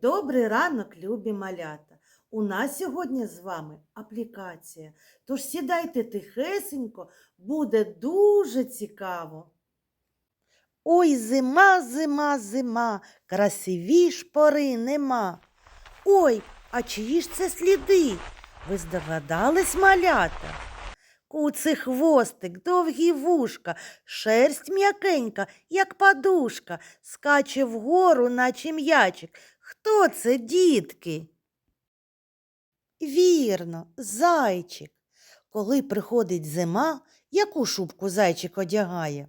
Добрий ранок, любі малята! У нас сьогодні з вами аплікація. Тож сідайте тихесенько, буде дуже цікаво. Ой, зима, зима, зима, красивіш пори нема. Ой, а чиї ж це сліди? Ви здогадались, малята? Куций хвостик, довгі вушка, шерсть м'якенька, як подушка, скаче вгору, наче м'ячик. Хто це, дітки? Вірно, зайчик. Коли приходить зима, яку шубку зайчик одягає?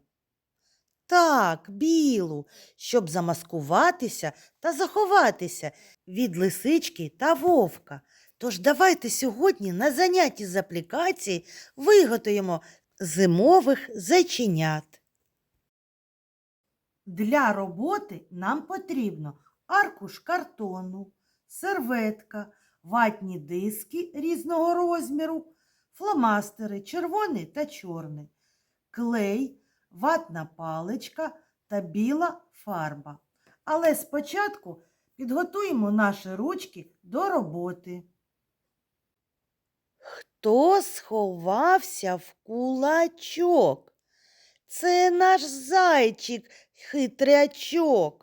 Так, білу, щоб замаскуватися та заховатися від лисички та вовка. Тож давайте сьогодні на занятті з аплікації виготуємо зимових зайченят. Для роботи нам потрібно аркуш картону, серветка, ватні диски різного розміру, фломастери червоний та чорний, клей, ватна паличка та біла фарба. Але спочатку підготуємо наші ручки до роботи. Хто сховався в кулачок? Це наш зайчик хитрячок.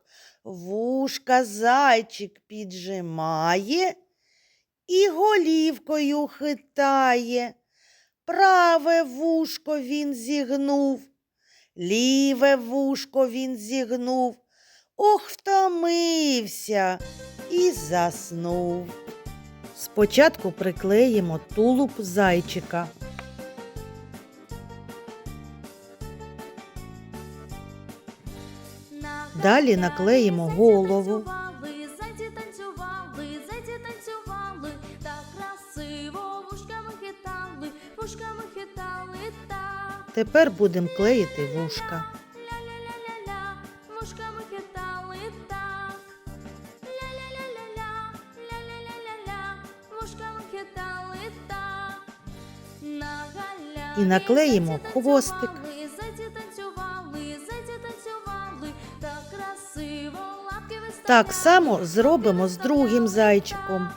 Вушка зайчик піджимає і голівкою хитає. Праве вушко він зігнув, ліве вушко він зігнув. Ох, втомився і заснув. Спочатку приклеїмо тулуб зайчика. Далі наклеїмо голову. Тепер будемо клеїти вушка. Ля-ля-ля-ля-ля, вушками хитали Так само зробимо з другим зайчиком.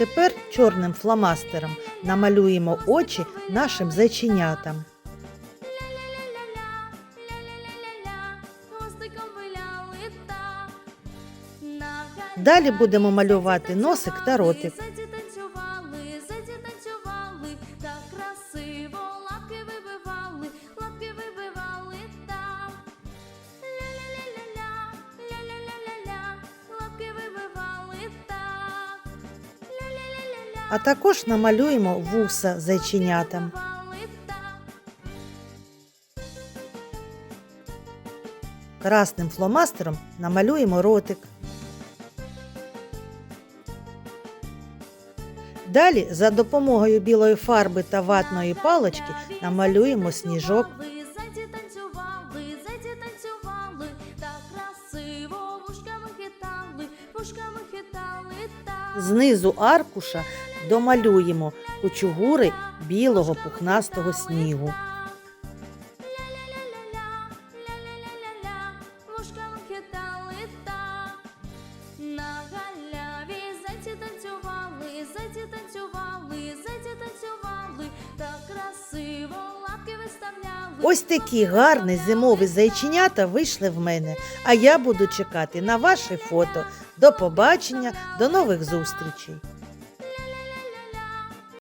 Тепер чорним фломастером намалюємо очі нашим зайченятам. Далі будемо малювати носик та ротик. А також намалюємо вуса зайченятам. Красним фломастером намалюємо ротик. Далі за допомогою білої фарби та ватної палички намалюємо сніжок. Знизу аркуша домалюємо кучугури білого пухнастого снігу. Ось такі гарні зимові зайченята вийшли в мене, а я буду чекати на ваші фото. До побачення, до нових зустрічей!